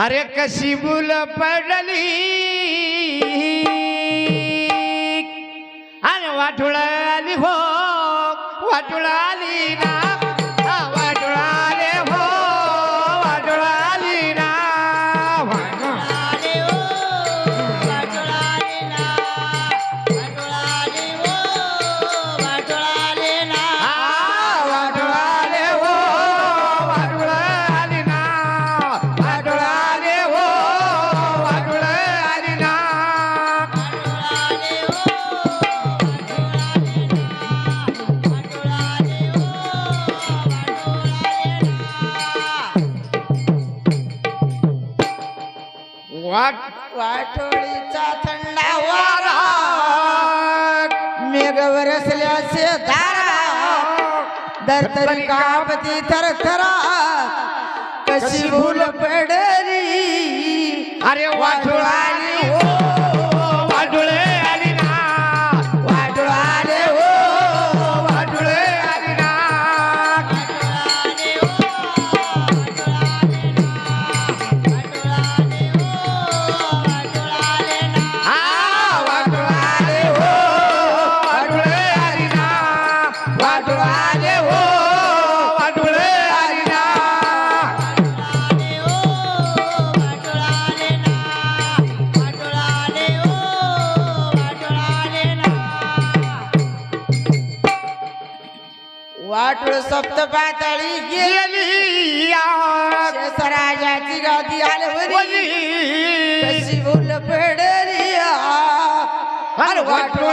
अरे कशी बुल पडली? अरे वाटुळा आली हो वाटुळा आली ना. वाटोळीचा थंडा वारा. मेघ वरसल्याचे दारा दरतरी कापती थरथरा. कशी भूल पडली. अरे वाटोळाली हो. वाटूळ सप्त पातळी गेली राजाची गादी हलवली कशी बोल पडली वाटूळ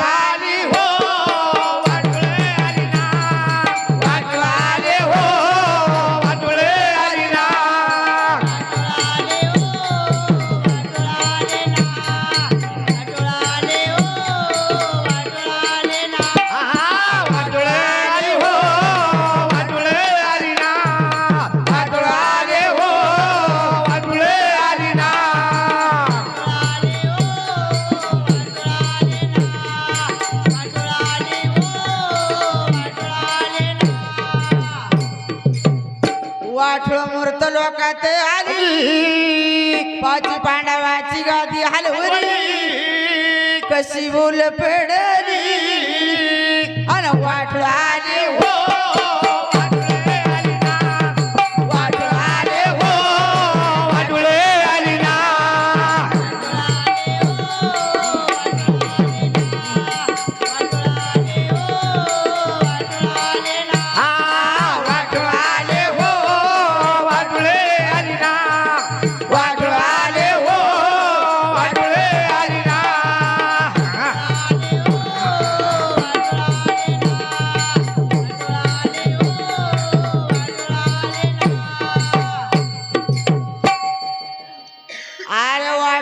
लोकात आली. पाच पांडवाची गादी हलवली. कशी बोल फेडली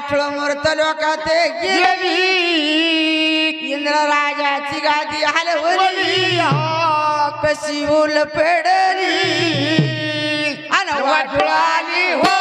अठळ मूर्त लोकाते गेली इंद्रराजाची गादी हलवली कशी उल पेडली आणि वाटळाली हो.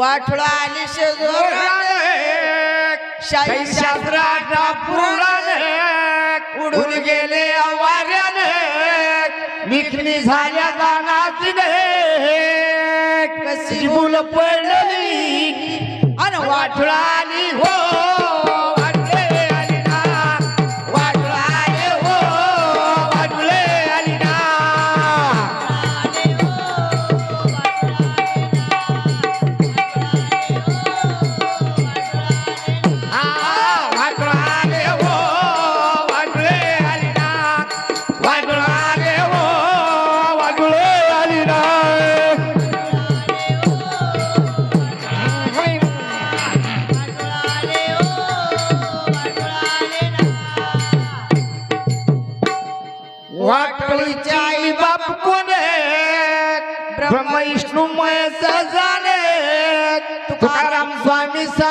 वाठळा आणि शेजोर शाही शास्त्राचा पुराण उडून गेले आवाऱ्याने. विकणी झाल्या दानातीने कशी मुलं पडली. वाटोळीचे आई बाप कोणे ब्रह्म विष्णू महेश जाणे तुकाराम स्वामी सांगे